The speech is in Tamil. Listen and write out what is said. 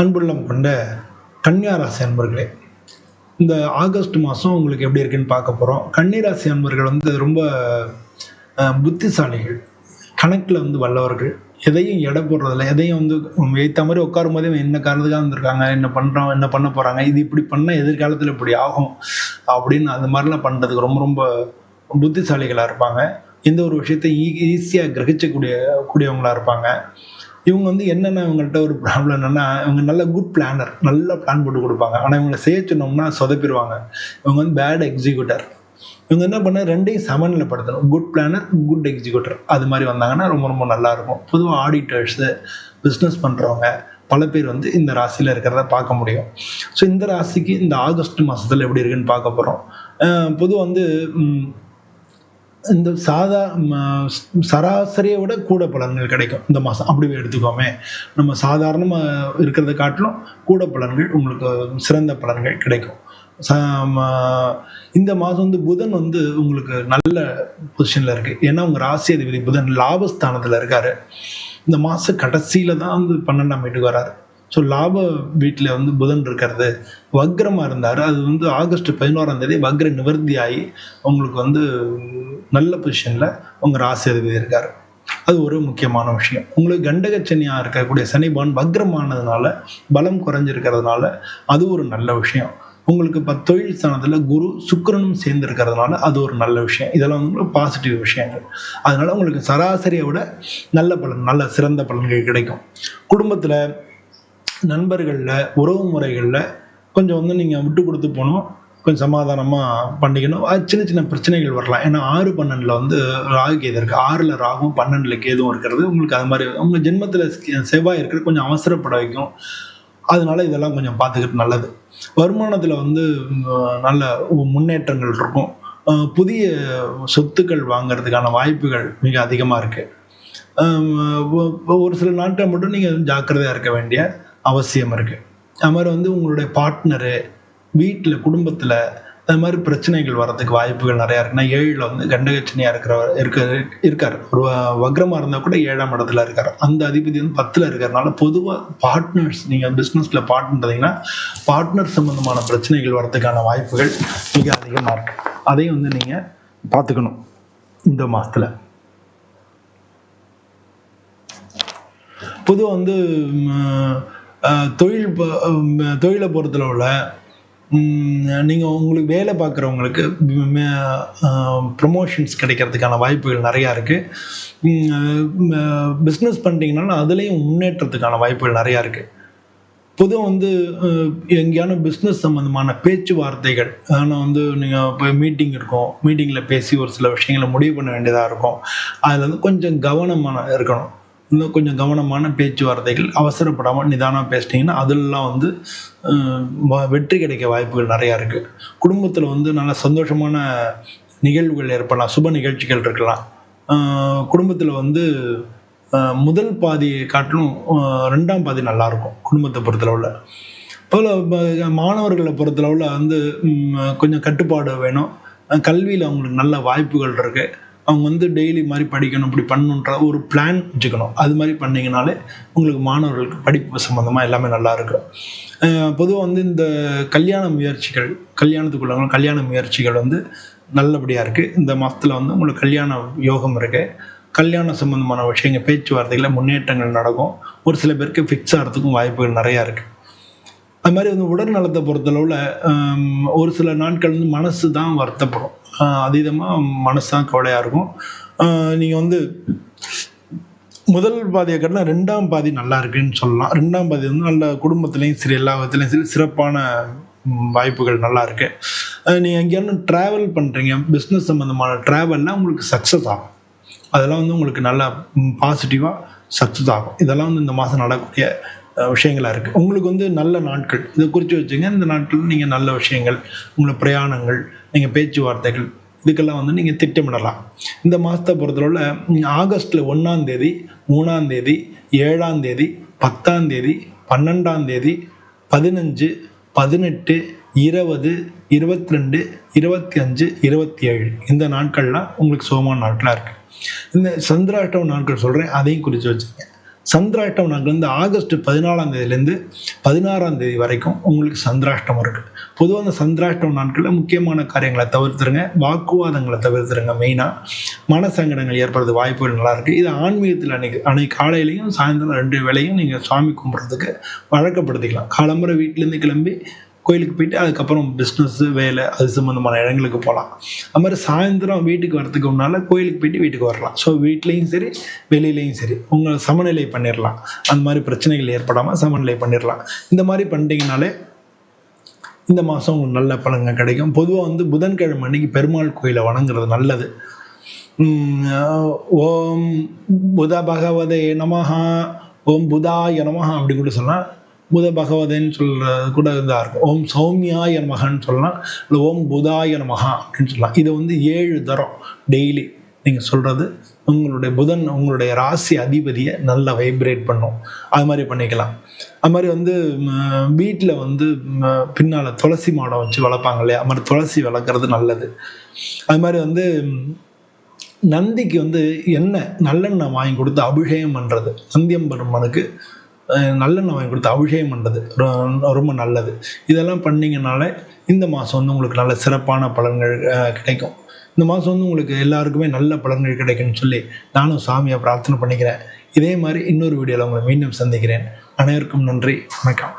அன்புள்ளம் கொண்ட கன்னியாராசி அன்பர்களே இந்த ஆகஸ்ட் மாதம் உங்களுக்கு எப்படி இருக்குன்னு பார்க்க போகிறோம் கன்னிராசி அன்பர்கள் வந்து ரொம்ப புத்திசாலிகள் கணக்கில் வந்து வல்லவர்கள். எதையும் எடை போடுறதில்ல. எதையும் வந்து ஏற்ற மாதிரி உட்காரும் போதே என்ன காரணத்துக்காக வந்திருக்காங்க என்ன பண்ணுறோம் என்ன பண்ண போகிறாங்க இது இப்படி பண்ணால் எதிர்காலத்தில் இப்படி ஆகும் அப்படின்னு அந்த மாதிரிலாம் பண்ணுறதுக்கு ரொம்ப ரொம்ப புத்திசாலிகளாக இருப்பாங்க. எந்த ஒரு விஷயத்தை ஈ ஈஸியாக கிரகிச்சக்கூடிய கூடியவங்களாக இருப்பாங்க. இவங்க வந்து என்னென்ன இவங்கள்ட்ட ஒரு ப்ராப்ளம் என்னன்னா இவங்க நல்ல குட் பிளானர் நல்ல பிளான் போட்டு கொடுப்பாங்க. ஆனால் இவங்களை செய்ய சொன்னோம்னா சொதப்பிடுவாங்க. இவங்க வந்து பேட் எக்ஸிக்யூட்டர் இவங்க என்ன பண்ண ரெண்டையும் சமநிலைப்படுத்தணும். குட் பிளானர் குட் எக்ஸிக்யூட்டர் அது மாதிரி வந்தாங்கன்னா ரொம்ப ரொம்ப நல்லாயிருக்கும் பொதுவாக ஆடிட்டர்ஸு பிஸ்னஸ் பண்ணுறவங்க பல பேர் வந்து இந்த ராசியில் இருக்கிறத பார்க்க முடியும். ஸோ இந்த ராசிக்கு இந்த ஆகஸ்ட் மாதத்தில் எப்படி இருக்குன்னு பார்க்க போகிறோம் பொதுவாக வந்து இந்த சாதா சராசரியை விட கூட பலன்கள் கிடைக்கும் இந்த மாதம் அப்படி எடுத்துக்கோமே. நம்ம சாதாரணமாக இருக்கிறத காட்டிலும் கூட பலன்கள் உங்களுக்கு சிறந்த பலன்கள் கிடைக்கும். இந்த மாதம் வந்து புதன் வந்து உங்களுக்கு நல்ல பொசிஷனில் இருக்குது ஏன்னா உங்கள் ராசி அதிபதி புதன் லாபஸ்தானத்தில் இருக்காரு. இந்த மாத கடைசியில் தான் வந்து பன்னெண்டாம் வீட்டுக்கு வராரு. ஸோ லாப வீட்டில் வந்து புதன் இருக்கிறது. வக்ரமாக இருந்தார். அது வந்து ஆகஸ்ட் பதினோராம் தேதி வக்ர நிவர்த்தி ஆகி உங்களுக்கு வந்து நல்ல பொசிஷனில் உங்கள் ராசி இருக்கார். அது ஒரு முக்கியமான விஷயம். உங்களுக்கு கண்டகச்சனியாக இருக்கக்கூடிய சனிபான் வக்ரமானதுனால பலம் குறைஞ்சிருக்கிறதுனால அது ஒரு நல்ல விஷயம். உங்களுக்கு இப்போ தொழில் ஸ்தானத்தில் குரு சுக்கிரனும் சேர்ந்து இருக்கிறதுனால அது ஒரு நல்ல விஷயம். இதெல்லாம் உங்களுக்கு பாசிட்டிவ் விஷயங்கள். அதனால உங்களுக்கு சராசரியை விட நல்ல பலன் நல்ல சிறந்த பலன்கள் கிடைக்கும். குடும்பத்தில் நண்பர்களில் உறவு முறைகளில் கொஞ்சம் வந்து நீங்கள் விட்டு கொடுத்து போகணும். கொஞ்சம் சமாதானமாக பண்ணிக்கணும். அது சின்ன சின்ன பிரச்சனைகள் வரலாம். ஏன்னா ஆறு பன்னெண்டில் வந்து ராகு கேது இருக்குது ஆறில் ராகும் பன்னெண்டில் கேதும் இருக்கிறது. உங்களுக்கு அது மாதிரி உங்கள் ஜென்மத்தில் செவ்வாய் இருக்கிறது கொஞ்சம் அவசரப்பட வைக்கும். அதனால இதெல்லாம் கொஞ்சம் பார்த்துக்கிட்டு நல்லது. வருமானத்தில் வந்து நல்ல முன்னேற்றங்கள் இருக்கும். புதிய சொத்துக்கள் வாங்குறதுக்கான வாய்ப்புகள் மிக அதிகமாக இருக்குது ஒரு சில நாட்டை மட்டும் நீங்கள் ஜாக்கிரதையாக இருக்க வேண்டிய அவசியம் இருக்குது அது மாதிரி வந்து உங்களுடைய பார்ட்னரு வீட்டில் குடும்பத்தில் அது மாதிரி பிரச்சனைகள் வர்றதுக்கு வாய்ப்புகள் நிறையா இருக்குன்னா ஏழில் வந்து கண்டகச்சனையாக இருக்கிறவர் இருக்க இருக்கார். ஒரு வ- இருந்தால் கூட ஏழாம் இடத்துல இருக்கார். அந்த அதிபதி வந்து பத்தில் இருக்கிறதுனால பொதுவாக பார்ட்னர்ஸ் நீங்கள் பிஸ்னஸில் பார்ட்னர்ந்தீங்கன்னா பார்ட்னர் சம்மந்தமான பிரச்சனைகள் வர்றதுக்கான வாய்ப்புகள் மிக அதிகமாக இருக்கு. அதையும் வந்து நீங்கள் பார்த்துக்கணும் இந்த மாதத்தில். பொதுவாக வந்து தொழில் தொழிலை பொறுத்தல தொழிலை பொறுத்தளவில் நீங்கள் உங்களுக்கு வேலை பார்க்குறவங்களுக்கு ப்ரொமோஷன்ஸ் கிடைக்கிறதுக்கான வாய்ப்புகள் நிறையா இருக்குது பிஸ்னஸ் பண்ணிட்டீங்கன்னா அதுலேயும் முன்னேற்றத்துக்கான வாய்ப்புகள் நிறையா இருக்குது பொதுவாக வந்து எங்கேயான பிஸ்னஸ் சம்மந்தமான பேச்சுவார்த்தைகள் ஆனால் வந்து நீங்கள் இப்போ மீட்டிங் இருக்கும். மீட்டிங்கில் பேசி ஒரு சில விஷயங்களை முடிவு பண்ண வேண்டியதாக இருக்கும். அதில் வந்து கொஞ்சம் கவனமான இருக்கணும். இன்னும் கொஞ்சம் கவனமான பேச்சுவார்த்தைகள் அவசரப்படாமல் நிதானமாக பேசிட்டீங்கன்னா அதெல்லாம் வந்து வ- வெற்றி கிடைக்க வாய்ப்புகள் நிறையா இருக்குது குடும்பத்தில் வந்து நல்ல சந்தோஷமான நிகழ்வுகள் ஏற்படலாம் சுப நிகழ்ச்சிகள் இருக்கலாம். குடும்பத்தில் வந்து முதல் பாதியை காட்டிலும் ரெண்டாம் பாதி நல்லாயிருக்கும் குடும்பத்தை பொறுத்தளவில். போல் மாணவர்களை பொறுத்தளவில் வந்து கொஞ்சம் கட்டுப்பாடு வேணும். கல்வியில் அவங்களுக்கு நல்ல வாய்ப்புகள் இருக்குது அவங்க வந்து டெய்லி மாதிரி படிக்கணும் இப்படி பண்ணணுன்ற ஒரு பிளான் வச்சுக்கணும். அது மாதிரி பண்ணிங்கனாலே உங்களுக்கு மாணவர்களுக்கு படிப்பு சம்மந்தமாக எல்லாமே நல்லா இருக்கும். பொதுவாக வந்து இந்த கல்யாண முயற்சிகள் கல்யாணத்துக்குள்ளவங்க கல்யாண முயற்சிகள் வந்து நல்லபடியாக இருக்குது இந்த மாதத்தில் வந்து உங்களுக்கு கல்யாண யோகம் இருக்குது கல்யாணம் சம்மந்தமான விஷயங்கள் பேச்சுவார்த்தைகளில் முன்னேற்றங்கள் நடக்கும். ஒரு சில பேருக்கு ஃபிக்ஸ் ஆகிறதுக்கும் வாய்ப்புகள் நிறையா இருக்குது அது மாதிரி வந்து உடல் நலத்தை பொறுத்தளவில் ஒரு சில நாட்கள் வந்து மனசு தான் வருத்தப்படும். அதீதமாக மனசு தான் கவலையாக இருக்கும். நீங்கள் வந்து முதல் பாதியை காட்டினா ரெண்டாம் பாதி நல்லா இருக்குன்னு சொல்லலாம். ரெண்டாம் பாதி வந்து நல்ல குடும்பத்துலேயும் சரி எல்லா விதத்துலையும் சரி சிறப்பான வாய்ப்புகள் நல்லா இருக்கு. நீங்கள் எங்கேயாலும் ட்ராவல் பண்ணுறீங்க பிஸ்னஸ் சம்மந்தமான ட்ராவல்லாம் உங்களுக்கு சக்ஸஸ் ஆகும். அதெல்லாம் வந்து உங்களுக்கு நல்லா பாசிட்டிவாக சக்ஸஸ் ஆகும். இதெல்லாம் வந்து இந்த மாதம் நடக்கக்கூடிய விஷயங்களாக விஷயங்களா இருக்குது உங்களுக்கு வந்து நல்ல நாட்கள். இதை குறித்து வச்சுங்க இந்த நாட்கள் நீங்கள் நல்ல விஷயங்கள் உங்களை பிரயாணங்கள் நீங்கள் பேச்சுவார்த்தைகள் இதுக்கெல்லாம் வந்து நீங்கள் திட்டமிடலாம். இந்த மாதத்தை பொறுத்தளவில் ஆகஸ்ட்டில் ஒன்றாம் தேதி மூணாம் தேதி ஏழாம் தேதி பத்தாம் தேதி பன்னெண்டாம் தேதி பதினஞ்சு பதினெட்டு இருபது இருபத்தி ரெண்டு இருபத்தி அஞ்சு இருபத்தி ஏழு இந்த நாட்கள்லாம் உங்களுக்கு சோமான நாட்களாக இருக்குது இந்த சந்திராஷ்டம நாட்கள் சொல்கிறேன் அதையும் குறித்து வச்சுங்க. சந்திராஷ்டம் நாங்கள் ஆகஸ்ட் பதினாலாம் தேதியிலேருந்து பதினாறாம் தேதி வரைக்கும் உங்களுக்கு சந்திராஷ்டம் இருக்குது. பொதுவாக அந்த சந்திராஷ்டம் நாட்களில் முக்கியமான காரியங்களை தவிர்த்துருங்க. வாக்குவாதங்களை தவிர்த்துருங்க மெயினாக மனசங்கடங்கள் ஏற்படுறது வாய்ப்புகள் நல்லா இருக்குது இது ஆன்மீகத்தில் அன்னைக்கு அன்னைக்கு காலையிலையும் சாயந்தரம் ரெண்டு வேளையும் நீங்கள் சாமி கும்பிட்றதுக்கு வழக்கப்படுத்திக்கலாம். காலம்புற வீட்டிலேருந்து கிளம்பி கோயிலுக்கு போயிட்டு அதுக்கப்புறம் பிஸ்னஸ்ஸு வேலை அது சம்மந்தமான இடங்களுக்கு போகலாம். அது மாதிரி சாயந்தரம் வீட்டுக்கு வரதுக்கு முன்னால் கோயிலுக்கு போயிட்டு வீட்டுக்கு வரலாம். ஸோ வீட்லேயும் சரி வெளியிலையும் சரி உங்களை சமநிலை பண்ணிடலாம் அந்த மாதிரி பிரச்சனைகள் ஏற்படாமல் சமநிலை பண்ணிடலாம் இந்த மாதிரி பண்ணிட்டீங்கனாலே இந்த மாதம் உங்களுக்கு நல்ல பலன்கள் கிடைக்கும். பொதுவாக வந்து புதன்கிழமை அன்னைக்கு பெருமாள் கோயிலை வணங்குறது நல்லது. ஓம் புத பகவதே நமஹா ஓம் புதாய நமஹா அப்படின்னு கூட சொன்னால் புத பகவதேன்னு சொல்கிறது கூட இதாக இருக்கும் ஓம் சௌமியாய மகன் சொல்லலாம். இல்லை ஓம் புதாய மகா அப்படின்னு சொல்லலாம். இதை வந்து ஏழு தரம் டெய்லி. நீங்கள் சொல்கிறது உங்களுடைய புதன் உங்களுடைய ராசி அதிபதியை நல்லா வைப்ரேட் பண்ணும். அது மாதிரி பண்ணிக்கலாம். அது மாதிரி வந்து வீட்டில் வந்து பின்னால் துளசி மாடம் வச்சு வளர்ப்பாங்க இல்லையா? அது மாதிரி துளசி வளர்க்குறது நல்லது. அது மாதிரி வந்து நந்திக்கு வந்து எண்ணெய் நல்லெண்ணெய் வாங்கி கொடுத்து அபிஷேகம் பண்ணுறது நந்தியம்பெருமானுக்கு அஹ், நல்லெண்ணெய் வாங்கி கொடுத்து அபிஷேகம் பண்ணுறது ரொம்ப நல்லது. இதெல்லாம் பண்ணிங்கனால இந்த மாதம் வந்து உங்களுக்கு நல்ல சிறப்பான பலன்கள் கிடைக்கும். இந்த மாதம் வந்து உங்களுக்கு எல்லாருக்குமே நல்ல பலன்கள் கிடைக்கும்னு சொல்லி நானும் சாமியை பிரார்த்தனை பண்ணிக்கிறேன். இதே மாதிரி இன்னொரு வீடியோவில் உங்களை மீண்டும் சந்திக்கிறேன். அனைவருக்கும் நன்றி. வணக்கம்.